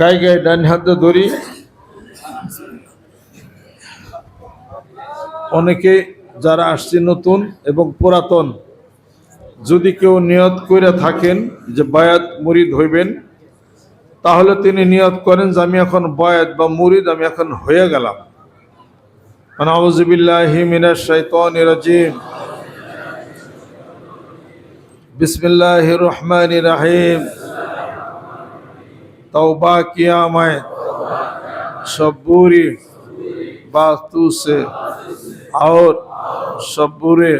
গায়ে গায়ে ডান হাতে ধরি। অনেকে যারা আসছে নতুন এবং পুরাতন, যদি কেউ নিয়ত করে থাকেন যে বায়াত মুরিদ হইবেন, তাহলে তিনি নিয়ত করেন যে আমি এখন বয়াত বা মুরিদ আমি এখন হয়ে গেলাম। মানে বিসমিল্লাহির রহমানির রহিম। तौबा किया मैं सबूरी बातू से और सबूरे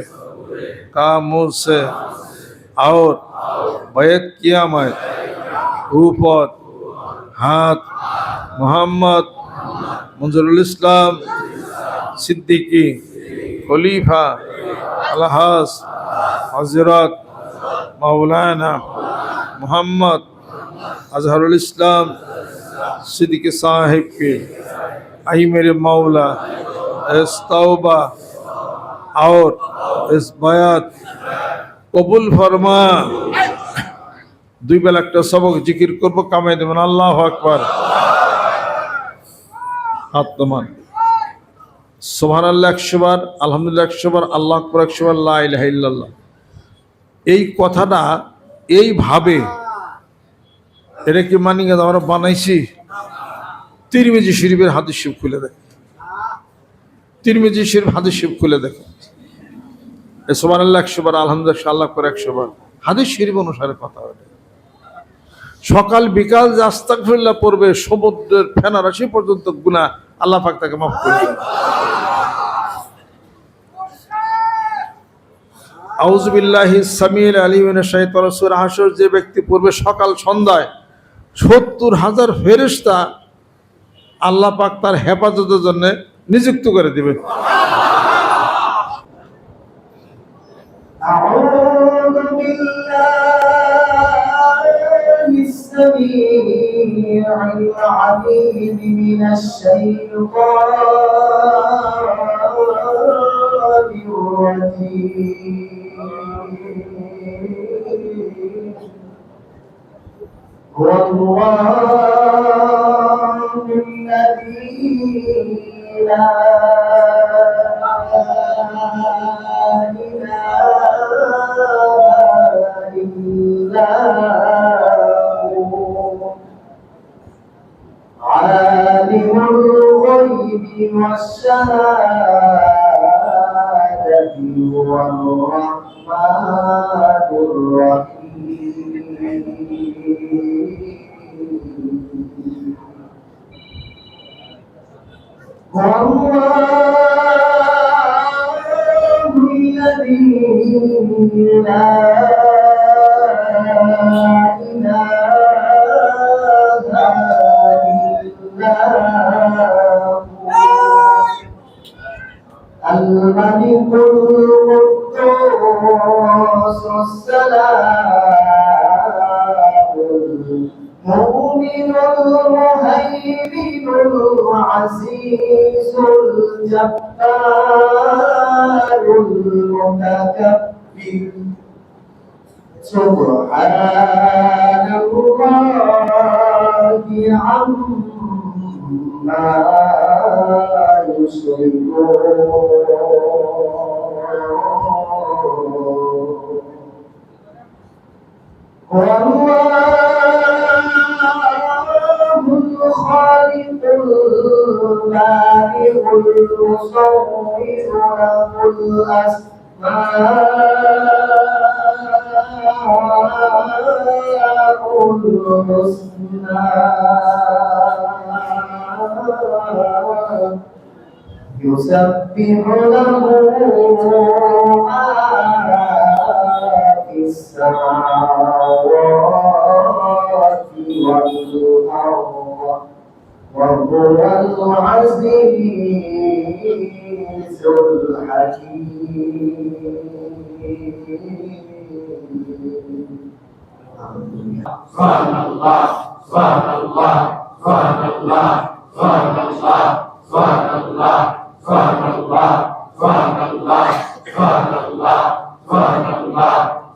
कामों से और बैत किया मैं ऊपर হাত মোহাম্মদ মঞ্জুরুল ইসলাম সিদ্দিকি খলিফা আলহাস হজরত মাওলানা মোহাম্মদ আজহারুল ইসলাম সিদ্দিকে সাহেবকে আই মেরে মাওলা, এস তাওবা, আওর, এস বায়াত, কবুল ফরমা। দুই বেলা একটা সবক জিকির করব, কামাই দেবেন আল্লাহ আকবার। হাত সোহান আল্লাহ একশোবার আলহামদুলিল্লাহ একশোবার আল্লাহ আকবর একশোবার লাহ এই কথাটা এইভাবে এটা কি মানি গেছে আমরা বানাইছি। তিরমিজি শরীফের হাদিস শিব খুলে দেখ তিরমিজি শরীফ হাদিস শিব খুলে দেখে সোমান আল্লাহ একশো বার আলহামদুলিল্লাহ আল্লাহ করে একশো বার হাদিস শরীফ অনুসারে কথা হবে সকাল, বিকাল যে আস্তাকফিল্লাহ পড়বে, সমুদ্রের ফেনারাশি পর্যন্ত গুণা আল্লাহ পাক তাকে মাফ করে দেবে আউজবিল্লাহি সামিল আলিমিন শাহিদ হাসর যে ব্যক্তি পূর্বে সকাল, সন্ধ্যায় সত্তর হাজার ফেরিস্তা আল্লাহ পাক তার হেফাজতের জন্য নিযুক্ত করে দিবে أعوذ بالله السميع العليم من الشيطان الرجيم وتوافي الذين عالم الغيب والسلام. السلام. المؤمن المهيمن العزيز الجبار المتكبر سبحان الله. عما يشركون والله الخالق البارئ المصور له الأسماء يسبح له ما السماوات والأرض وهو العزيز الحكيم سبحان الله سبحان الله سبحان الله سبحان الله سبحان الله سبحان الله سبحان الله سبحان الله سبحان الله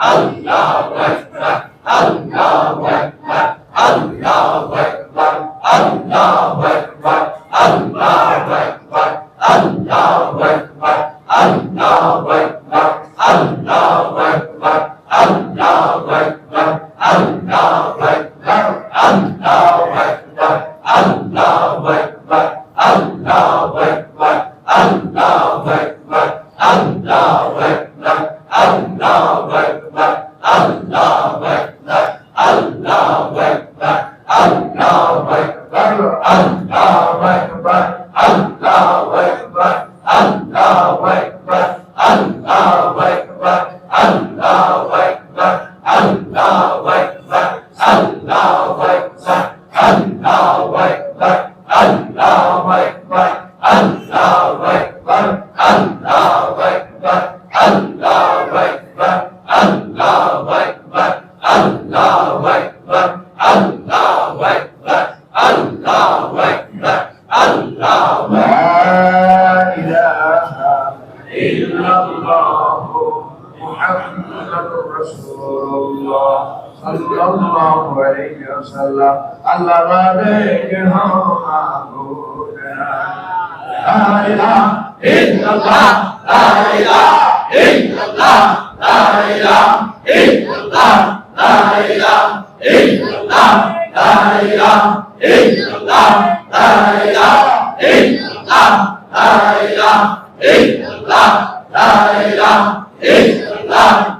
Allah Rasulullah sallallahu alaihi wasallam Allah barek hum abuna la ilaha illallah la ilaha illallah la ilaha illallah la ilaha illallah la ilaha illallah la ilaha illallah la ilaha illallah la ilaha illallah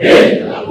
Hey!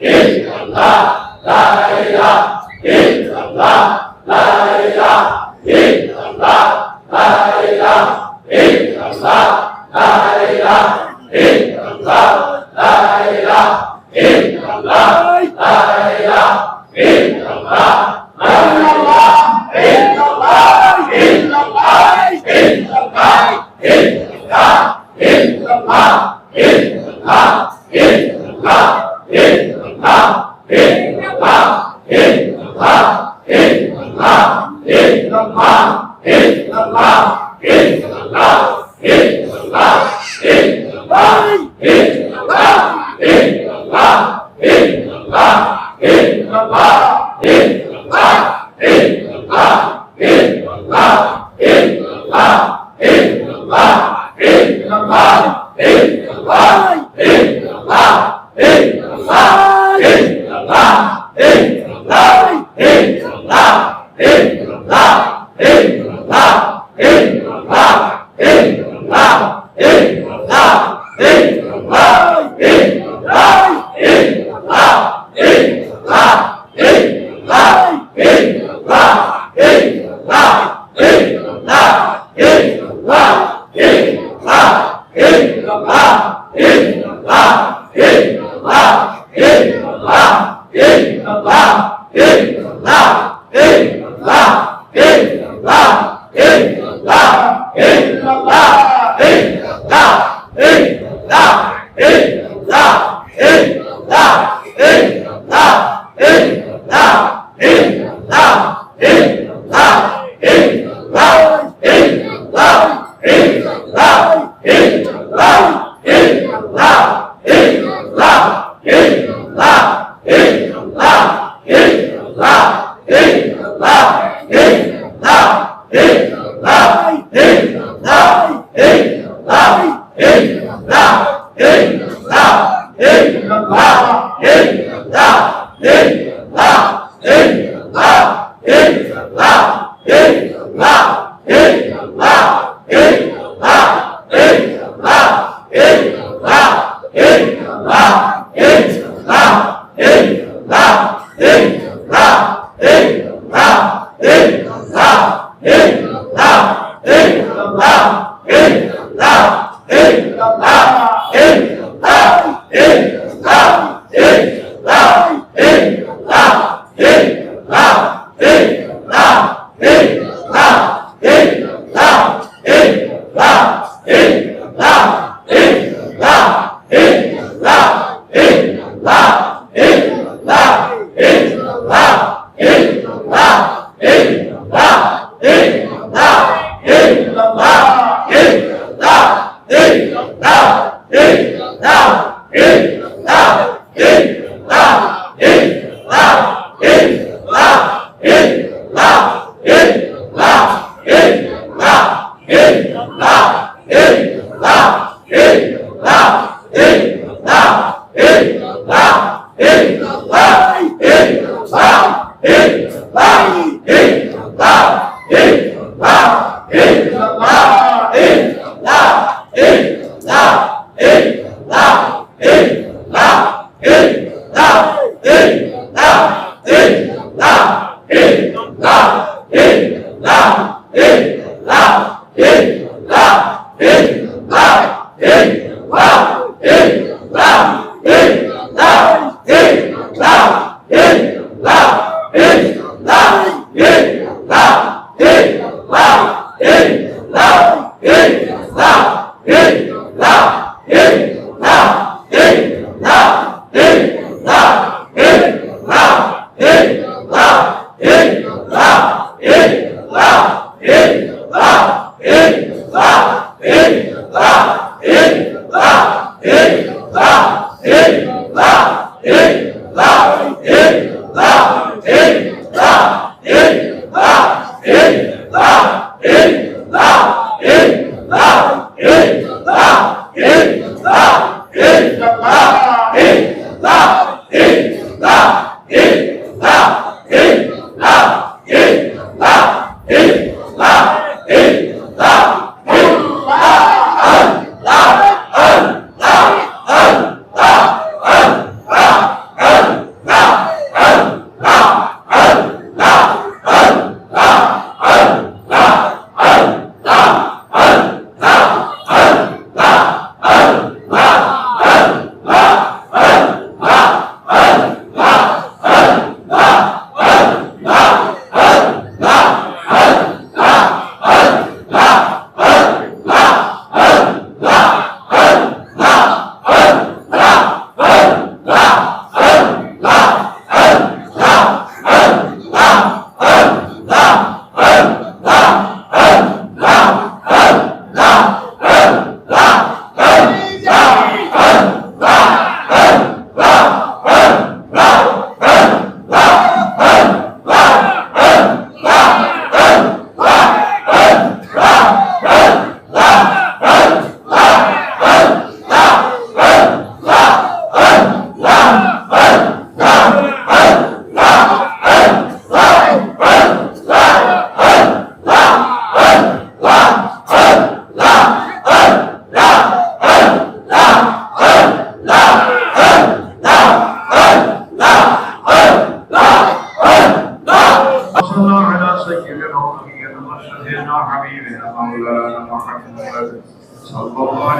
Hey, Allah, La ilaha 了 Ah, Davi!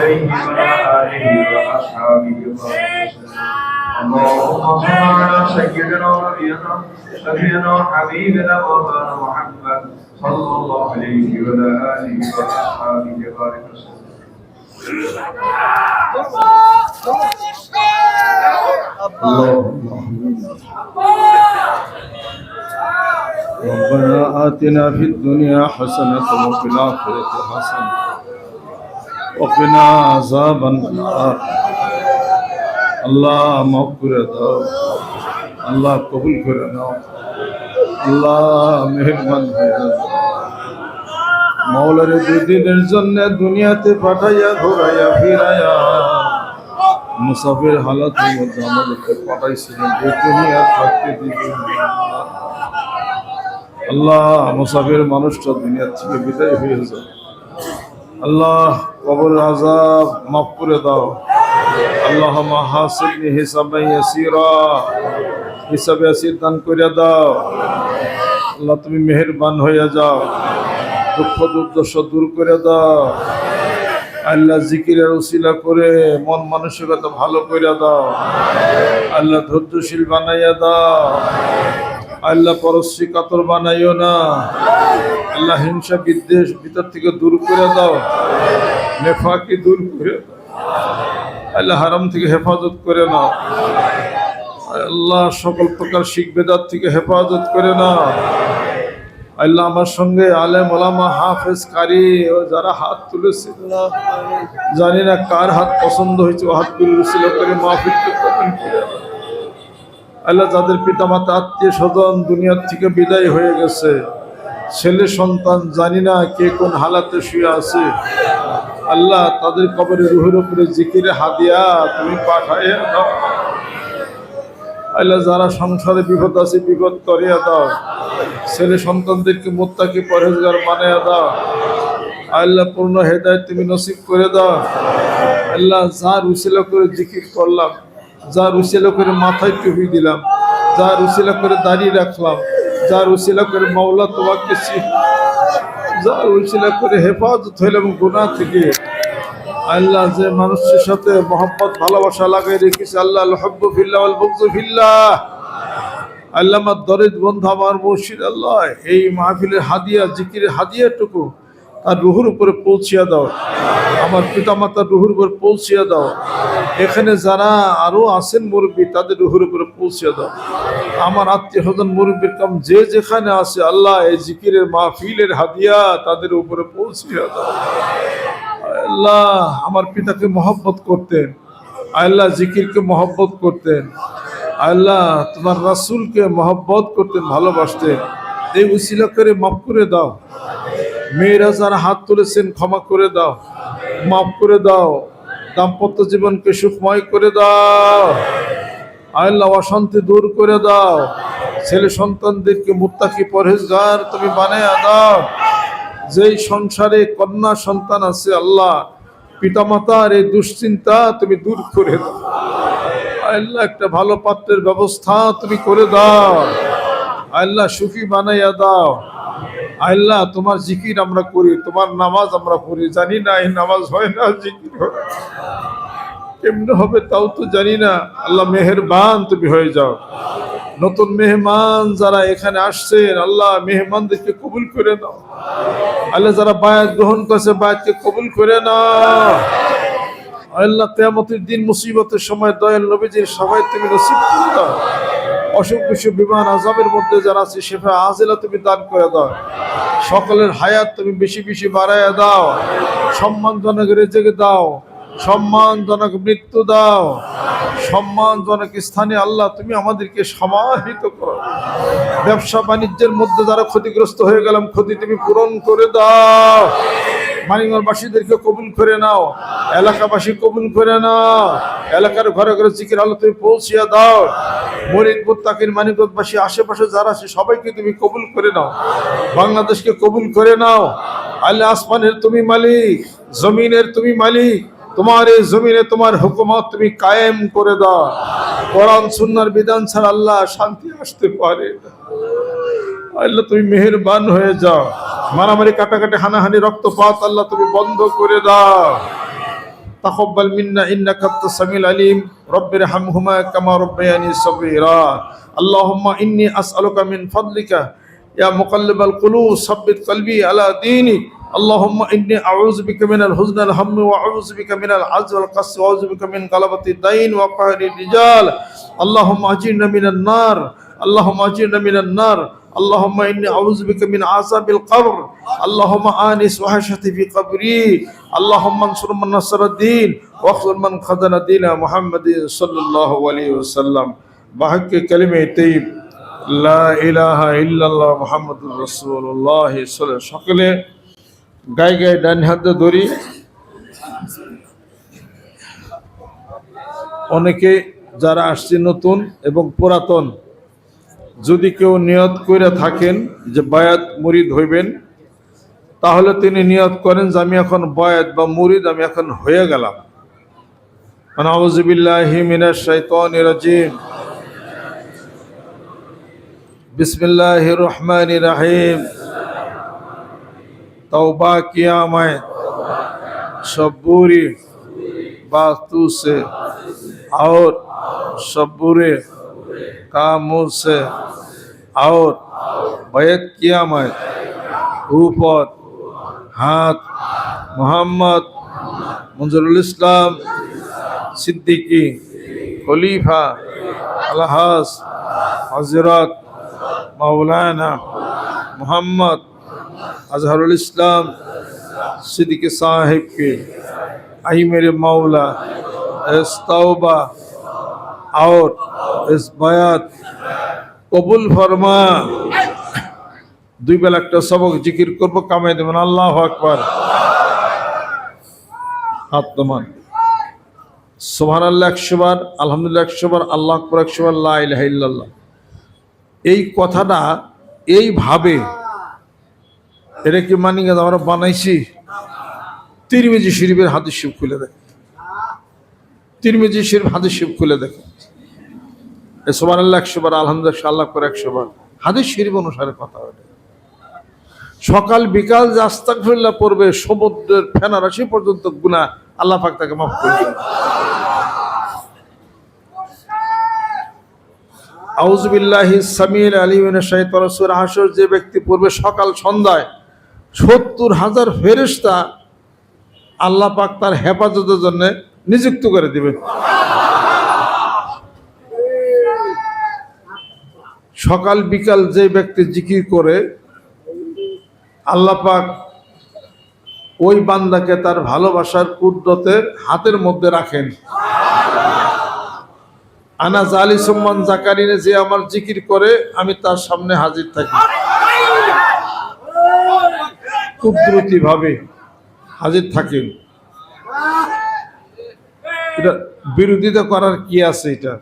عليه وعلى آله وأصحابه وسلم. اللهم صل على سيدنا ونبينا سيدنا حبيبنا مولانا محمد صلى الله عليه وعلى آله وأصحابه وبارك وسلم. ربنا آتنا في الدنيا حسنة وفي الآخرة حسنة. وقنا عذاب النار আল্লাহ মাফ করে দাও আল্লাহ কবুল করে নাও আল্লাহ মেহরবান হয়ে যাও মৌলারে দুদিনের জন্য দুনিয়াতে পাঠাইয়া ঘোরাইয়া ফিরাইয়া মুসাফির হালাতের মধ্যে আমাদেরকে পাঠাইছিলেন যে দুনিয়া থাকতে দিবেন আল্লাহ মুসাফির মানুষটা দুনিয়া থেকে বিদায় হয়ে যায় আল্লাহ কবর আজাব মাফ করে দাও। আল্লাহ হাসিবনি হিসাবে ইয়াসিরা, হিসাবে ইয়াসির দান করে দাও। আল্লাহ তুমি মেহেরবান হয়ে যাও। দুঃখ দুর্দশা দূর করে দাও। আল্লাহ জিকিরের উসিলা করে মন মানসিকতা ভালো করে দাও। আল্লাহ ধৈর্যশীল বানাইয়া দাও। আল্লাহ পরশ্রী কাতর বানাইও না। আল্লাহ হিংসা বিদ্বেষ ভিতর থেকে দূর করে দাও। নেফাকি দূর করে আল্লাহ হারাম থেকে হেফাজত করে নাও। আল্লাহ সকল প্রকার শিখ বেদার থেকে হেফাজত করে না আল্লাহ আমার সঙ্গে আলেম ওলামা হাফেজ কারি ও যারা হাত তুলেছে, জানি না কার হাত পছন্দ হয়েছে, ও হাতগুলো ছিল করে মাহফিল আল্লাহ যাদের পিতা মাতা আত্মীয় স্বজন দুনিয়ার থেকে বিদায় হয়ে গেছে, ছেলে সন্তান জানি না কে কোন হালাতে শুয়ে আছে। আল্লাহ তাদের কবরে রুহের উপরে জিকিরে হাদিয়া তুমি পাঠাইয়া দাও। আল্লাহ যারা সংসারে বিপদ আছে, বিপদ করিয়া দাও। ছেলে সন্তানদেরকে মোত্তাকে পরেজগার বানিয়ে দাও। আল্লাহ পূর্ণ হেদায়ত তুমি নসিব করে দাও। আল্লাহ যার উসিলা করে জিকির করলাম যার উসিলা করে মাথায় টুপি দিলাম যার উসিলা করে দাঁড়িয়ে রাখলাম যার উসিলা করে মাওলা তোমাকে যার উসিলা করে হেফাজত হইলাম গুণা থেকে। আল্লাহ যে মানুষের সাথে মোহাম্মত ভালোবাসা লাগাই রেখেছে, আল্লাহ হব্বু আল্লাহ আমার দরিদ বন্ধু, আমার মুর্শিদ আল্লাহ, এই মাহফিলের হাদিয়া, জিকিরের হাদিয়াটুকু তার রুহুর উপরে পৌঁছিয়া দাও। আমার পিতামাতার রুহুর উপরে পৌঁছিয়া দাও। এখানে যারা আরও আছেন মুরব্বী, তাদের রুহুর উপরে পৌঁছিয়া দাও। আমার আত্মীয় স্বজন, মুরব্বীর কাম যে যেখানে আছে, আল্লাহ এই জিকিরের মাহফিলের হাদিয়া তাদের উপরে পৌঁছিয়া দাও। আল্লাহ, আমার পিতাকে মহব্বত করতেন। আল্লাহ, জিকিরকে মহব্বত করতেন। আল্লাহ, তোমার রাসূলকে মহব্বত করতেন, ভালোবাসতেন। এই উসিলা করে মাফ করে দাও। মেয়েরা যারা হাত তুলেছেন, ক্ষমা করে দাও, মাফ করে দাও, দাম্পত্য জীবনকে সুখময় করে দাও। আল্লাহ অশান্তি দূর করে দাও। ছেলে সন্তানদেরকে মুত্তাকি পরহেজগার তুমি বানিয়ে দাও। যেই সংসারে কন্যা সন্তান আছে, আল্লাহ, পিতামাতার এই দুশ্চিন্তা তুমি দূর করে দাও। আল্লাহ, একটা ভালো পাত্রের ব্যবস্থা তুমি করে দাও। আল্লাহ, সুখী বানাইয়া দাও। আল্লাহ, তোমার জিকির আমরা করি, তোমার নামাজ আমরা পড়ি। জানি না এই নামাজ হয় না, জিকির হয় কেমনে হবে তাও তো জানি না। আল্লাহ, মেহেরবান তুমি হয়ে যাও। নতুন মেহমান যারা এখানে আসছেন, আল্লাহ, মেহমানদেরকে কবুল করে নাও। আল্লাহ, যারা বায়াত গ্রহণ করছে, বায়াতকে কবুল করে নাও। আল্লাহ কেয়ামতের দিন মুসিবতের সময় দয়াল নবীজির সবাই তুমি নসিব করে দাও। অসুখ বিসুখ, বিমান আজাবের মধ্যে যারা আছে সেফা আজিলা তুমি দান করে দাও। সকলের হায়াত তুমি বেশি বেশি বাড়াইয়া দাও। সম্মানজনক রেজেকে দাও। সম্মানজনক মৃত্যু দাও। সম্মানজনক স্থানে আল্লাহ তুমি আমাদেরকে সমাহিত করো। ব্যবসা বাণিজ্যের মধ্যে যারা ক্ষতিগ্রস্ত হয়ে গেলাম, ক্ষতি তুমি পূরণ করে দাও। মানিকবাসীদেরকে কবুল করে নাও, এলাকাবাসী কবুল করে নাও, এলাকার ঘরে ঘরে জিকির আলো তুমি পৌঁছিয়া দাও। মরিদপুর তাকির মানিকবাসী আশেপাশে যারা আছে, সবাইকে তুমি কবুল করে নাও। বাংলাদেশকে কবুল করে নাও। আল্লাহ আসমানের তুমি মালিক, জমিনের তুমি মালিক, তোমার এই জমিনে তোমার হুকুমত তুমি কায়েম করে দাও। কোরআন, সুন্নার বিধান ছাড়া আল্লাহ শান্তি আসতে পারে। আল্লাহ তুমি মেহেরবান হয়ে যাও মারামারি কাটাকাটি হানাহানি রক্তপাত আল্লাহ তুমি বন্ধ করে দাও تقبل منا انك انت السميع العليم رب ارحمهما كما ربياني صغيرا اللهم اني اسالك من فضلك يا مقلب القلوب ثبت قلبي على دينك اللهم اني اعوذ بك من الحزن الهم واعوذ بك من العجز والقص واعوذ بك من غلبة الدين وقهر الرجال اللهم اجرنا من النار اللهم اجرنا من النار اللهم اني اعوذ بك من عذاب القبر اللهم انس وحشتي في قبري اللهم انصر من نصر الدين واخذل من خذل دين محمد صلى الله عليه وسلم بحق كلمه طيب লা ইলাহা ইল্লাল্লাহ মুহাম্মাদুর রাসূলুল্লাহ সাল্লাল্লাহু সকলে গায়ে গায়ে ডান হাতে ধরি অনেকে যারা আসছে নতুন এবং পুরাতন যদি কেউ নিয়ত করে থাকেন যে বায়াত মুরিদ হইবেন, তাহলে তিনি নিয়ত করেন যে আমি এখন বয়াত বা মুরিদ আমি এখন হয়ে গেলাম। বিসমিল্লাহ বা তু সে আর সবুরে कामों से और बैत किया मैं ऊपर हाथ मोहम्मद मंजरुल इस्लाम सिद्दीकी खलीफा अलहास हज़रत मौलाना मोहम्मद अजहरुल इस्लाम सिद्दीक साहिब के। आई मेरे मौला इस तौबा। और ইসবায়াত কবুল ফরমা। দুই বেলা একটা সবক জিকির করব, কামাই দেবেন। আল্লাহ আকবার। আত্মমান সোহান আল্লাহ একশোবার আলহামদুলিল্লাহ একশোবার আল্লাহ আকবর একশোবার লাহ এই কথাটা এইভাবে এটা কি মানি গেছে? আমরা বানাইছি। তিরমিজি শরীফের হাদিস শিব খুলে দেখেন। তিরমিজি শরীফ হাদিস শিব খুলে দেখে সোমান আল্লাহ আল্লাহ করে হাদিস শরীফ অনুসারে কথা সকাল, বিকাল যে আস্তাকফিল্লাহ পড়বে, সমুদ্রের ফেনা রাশি পর্যন্ত গুণা আল্লাহ পাক তাকে মাফ আউজবিল্লাহি সামিল রসুর হাসর যে ব্যক্তি পড়বে সকাল, সন্ধ্যায়, সত্তর হাজার ফেরেস্তা আল্লাহ পাক তার হেফাজতের জন্য নিযুক্ত করে দিবেন। সকাল, বিকাল যে ব্যক্তি জিকির করে আল্লাহ পাক ওই বান্দাকে তার ভালোবাসার কুদ্রতের হাতের মধ্যে রাখেন। আনা জালি সম্মান জাকারিনে যে আমার জিকির করে, আমি তার সামনে হাজির থাকি। কুদরতি ভাবে হাজির থাকেন। এটা বিরোধিতা করার কি আছে এটা?